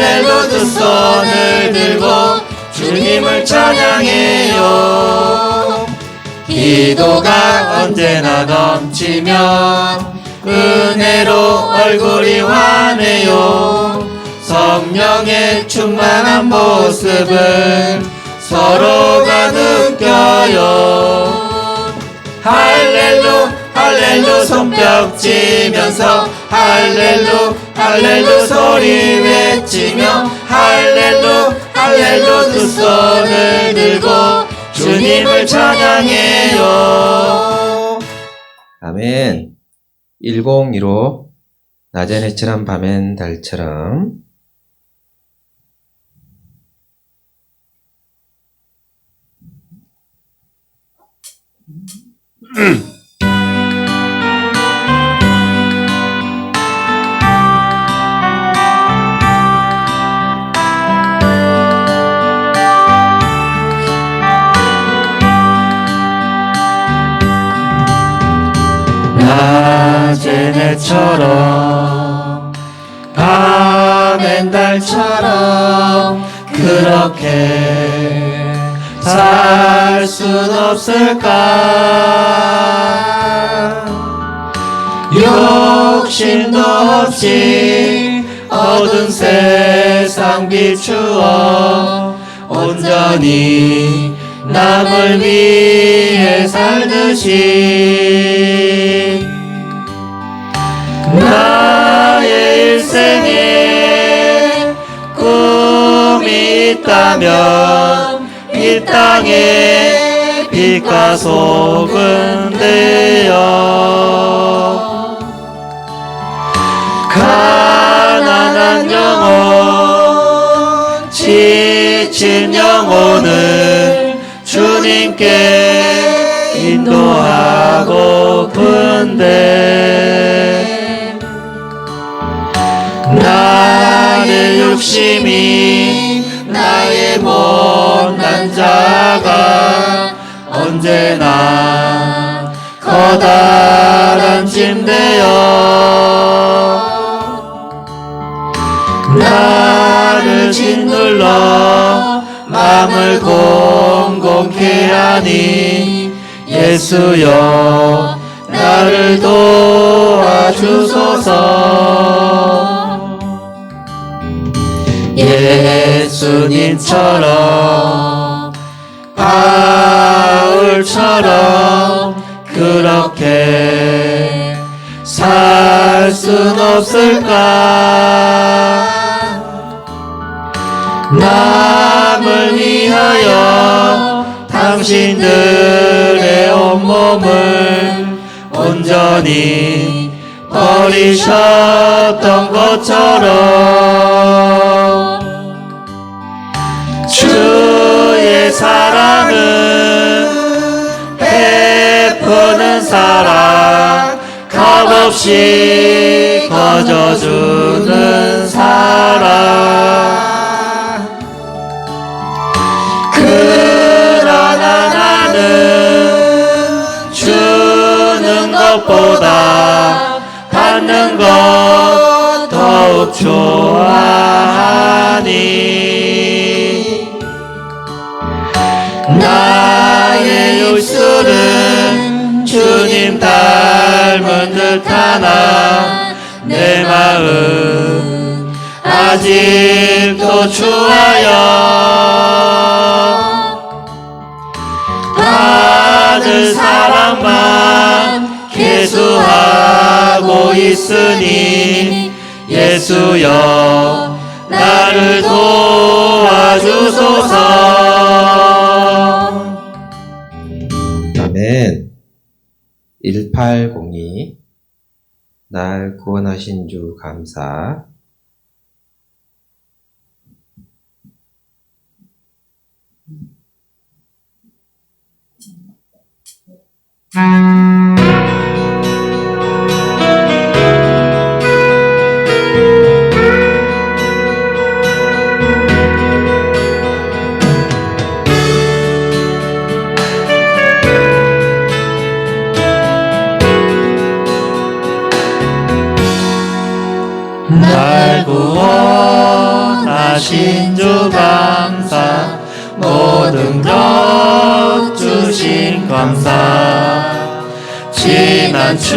할렐루 두 손을 들고 주님을 찬양해요. 기도가 언제나 넘치면 은혜로 얼굴이 환해요. 성령의 충만한 모습을 서로가 느껴요. 할렐루 할렐루 손뼉 치면서 할렐루 할렐루 소리 외치며 할렐루 할렐루 두 손을 들고 주님을 찬양해요. 아멘. 102로 낮엔 해처럼 밤엔 달처럼 해처럼 밤엔 달처럼 그렇게 살 순 없을까? 욕심도 없이 어두운 세상 비추어 온전히 남을 위해 살듯이 나의 일생에 꿈이 있다면 이 땅에 빛과 소금 되어 가난한 영혼 지친 영혼을 주님께 인도하고픈데 욕심이 나의 못난 자가 언제나 커다란 짐되어 나를 짓눌러 마음을 공공케 하니 예수여 나를 도와주소서 예수님처럼 바울처럼 그렇게 살 순 없을까? 남을 위하여 당신들의 온몸을 온전히 버리셨던 것처럼 주의 사랑은 베푸는 사랑 값없이 거저주는 사랑. 그러나 나는 주는 것보다 받는 것 더욱 좋아하니 주님 닮은 듯하나 내 마음 아직도 추하여. 받을 사랑만 계수하고 있으니 예수여 나 1802. 날 구원하신 주 감사. 날 구원하신 주 감사 모든 것 주신 감사. 지난 추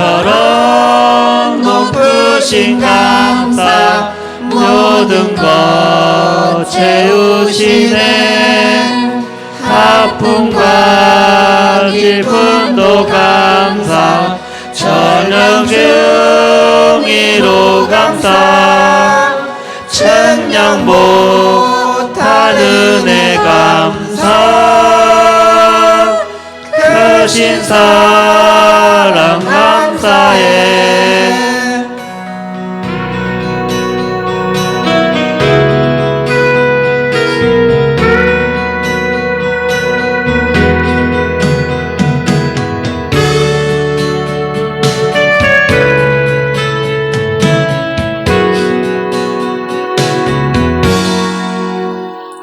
처럼 높으신 감사 모든 것 채우시네. 아픔과 기쁨도 감사 저녁 중이로 감사 청량 못하는 애 감사. 크신 사랑 감사해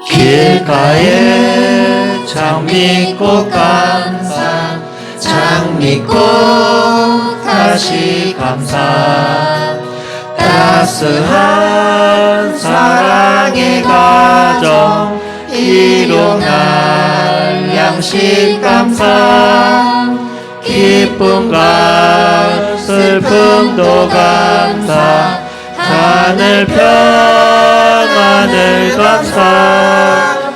길가에 장미꽃 감사 장미꽃 다시 감사. 따스한 사랑의 가정 일용할 양식 감사. 기쁨과 슬픔도 감사. 하늘 평안을 감사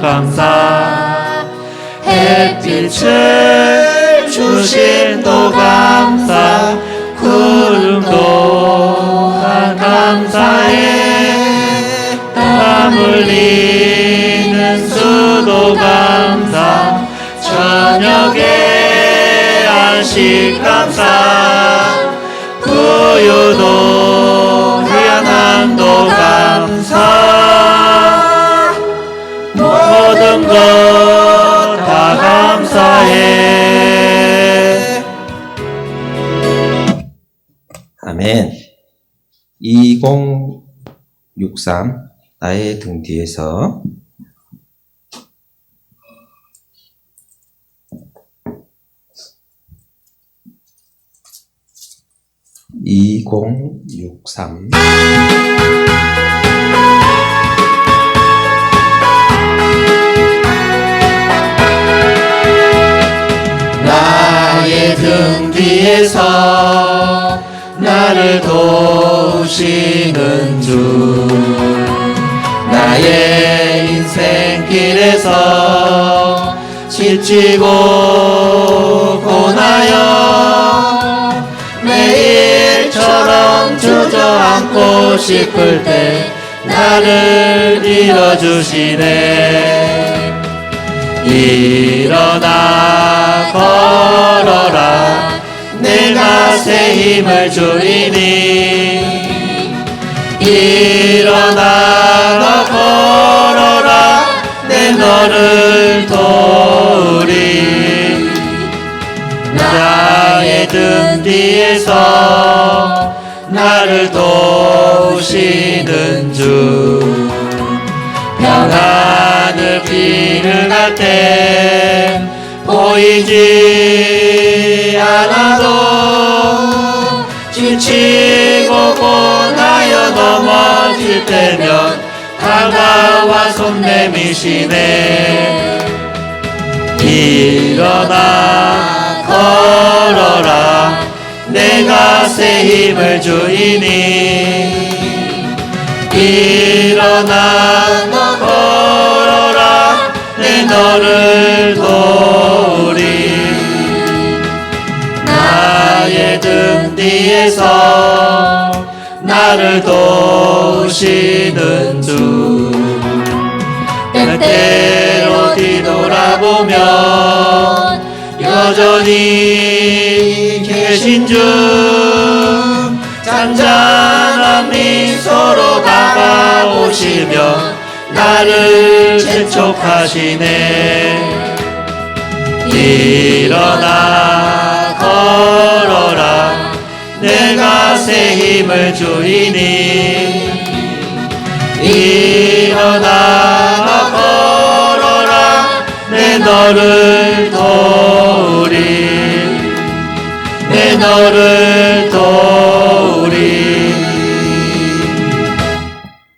감사. 햇빛을 주신 또 감사. 구름도 한 감사해 땀 흘리는 수도 감사. 저녁에 안식 감사. 구유도 2063 나의 등 뒤에서. (2063) 나의 등 뒤에서 나를 도우시는 주. 나의 인생길에서 지치고 고나여 매일처럼 주저앉고 싶을 때 나를 밀어주시네. 일어나 걸어라. 내가 새 힘을 주리니 일어나 너 걸어라. 내 너를 도우리. 나의 등 뒤에서 나를 도우시는 주. 평안을 비를할 때 보이지 않아도 지치고 넘어질 때면 다가와 손 내미시네. 일어나 걸어라. 내가 새 힘을 주이니. 일어나 너 걸어라. 내 너를 도우리. 나의 등 뒤에서 나를 도 우시는 주. 때때로 뒤돌아보면 여전히 계신 주. 잔잔한 미소로 다가오시며 나를 재촉하시네. 일어나 걸어라. 내가 새 힘을 주이니